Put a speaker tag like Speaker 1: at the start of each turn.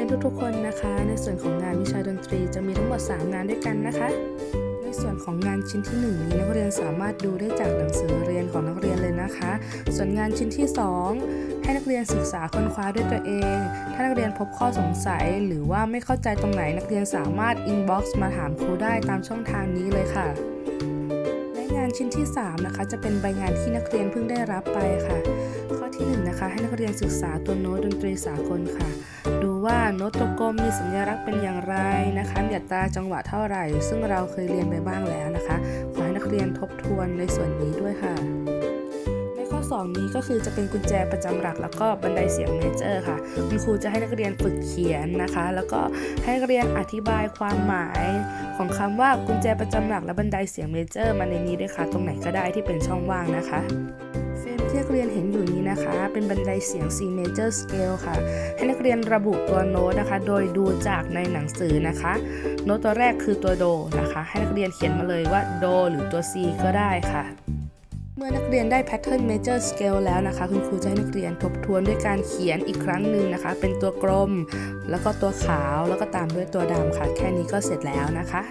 Speaker 1: รียนทุกๆคนนะคะ ในส่วนของงานวิชาดนตรีจะมีทั้งหมด 3 งานด้วยกันนะคะ ในส่วนของงานชิ้นที่ 1 นี้นักเรียนสามารถดูได้จากหนังสือเรียนของนักเรียนเลยนะคะ ส่วนงานชิ้นที่ 2 ให้นักเรียนศึกษาค้นคว้าด้วยตัวเอง ถ้านักเรียนพบข้อสงสัยหรือว่าไม่เข้าใจตรงไหนนักเรียนสามารถ inbox มาถามครูได้ตามช่องทางนี้เลยค่ะและงานชิ้นที่ 3 นะคะ จะเป็นใบงานที่นักเรียนเพิ่งได้รับไปค่ะ ที่1นะคะให้นักเรียนศึกษาตัวโน้ตดนตรีสากลค่ะ ดูว่าโน้ตตัวกลมมีสัญลักษณ์เป็นอย่างไรนะคะมีอัตราจังหวะเท่าไหร่ ซึ่งเราเคยเรียนไปบ้างแล้วนะคะ ขอให้นักเรียนทบทวนในส่วนนี้ด้วยค่ะ ในข้อ 2 นี้ก็คือจะเป็นกุญแจประจำหลัก แล้วก็บันไดเสียงเมเจอร์ค่ะ คุณครูจะให้นักเรียนฝึกเขียนนะคะ แล้วก็ให้นักเรียนอธิบายความหมายของคำว่ากุญแจประจำหลักและบันไดเสียงเมเจอร์มาในนี้ด้วยค่ะ ตรงไหนก็ได้ที่เป็นช่องว่างนะคะ เรียนเห็นอยู่นี้นะคะ เป็นบันไดเสียง C major scale ค่ะ ให้นักเรียนระบุตัวโน้ตนะคะ โดยดูจากในหนังสือนะคะ โน้ตตัวแรกคือตัวโดนะคะ ให้นักเรียนเขียนมาเลยว่าโดหรือตัว C ก็ได้ค่ะเมื่อนักเรียนได้ pattern major scale แล้วนะคะ คุณครูจะให้นักเรียนทบทวนด้วยการเขียนอีกครั้งหนึ่งนะคะ เป็นตัวกลม แล้วก็ตัวขาวแล้วก็ตามด้วยตัวดำค่ะ แค่นี้ก็เสร็จแล้วนะคะ